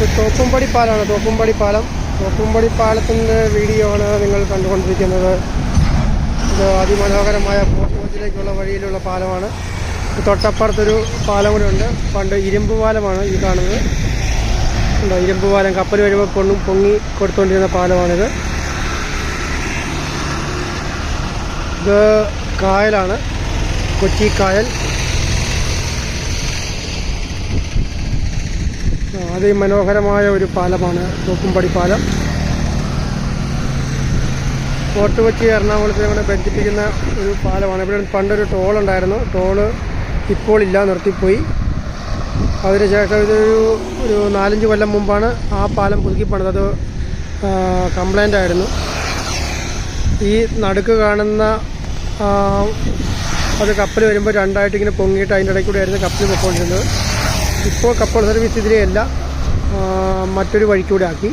തോപ്പുംപടി പാലമാണ് തോപ്പുംപടി പാലം. തോപ്പുംപടി പാലത്തിന്റെ വീഡിയോ ആണ് നിങ്ങൾ കണ്ടുകൊണ്ടിരിക്കുന്നത്. ഇത് അതിമനോഹരമായ ഫോർട്ട് വഴിയിലുള്ള പാലമാണ്. തൊട്ടപ്പുറത്തൊരു പാലം കൂടെ ഉണ്ട്. പണ്ട് ഇരുമ്പ് പാലമാണ് ഈ കാണുന്നത്. ഉണ്ടോ? ഇരുമ്പ് പാലം. കപ്പൽ വരുമ്പോൾ പൊണ്ണും പൊങ്ങി കൊടുത്തുകൊണ്ടിരുന്ന പാലമാണിത്. ഇത് കായലാണ്. കൊച്ചി കായൽ. അതിമനോഹരമായ ഒരു പാലമാണ് തോക്കുംപടി പാലം. ഫോർട്ട് കൊച്ചി എറണാകുളത്തെ കൂടെ ബന്ധിപ്പിക്കുന്ന ഒരു പാലമാണ്. ഇവിടെ പണ്ടൊരു ടോൾ ഉണ്ടായിരുന്നു ടോൾ ഇപ്പോൾ ഇല്ല നിർത്തിപ്പോയി. അതിനുശേഷം ഇതൊരു ഒരു നാലഞ്ച് കൊല്ലം മുമ്പാണ് ആ പാലം പുതുക്കി അത് കംപ്ലൈന്റ് ആയിരുന്നു. ഈ നടുക്ക് കാണുന്ന അത് കപ്പൽ വരുമ്പോൾ രണ്ടായിട്ട് ഇങ്ങനെ പൊങ്ങിയിട്ട് അതിന്റെ ഇടയ്ക്കൂടെ ആയിരുന്നു കപ്പൽ പൊയ്ക്കൊണ്ടിരുന്നത് ഇപ്പോൾ കപ്പൽ സർവീസ് ഇതിലെയല്ല മറ്റൊരു വഴിക്കൂടെ ആക്കി.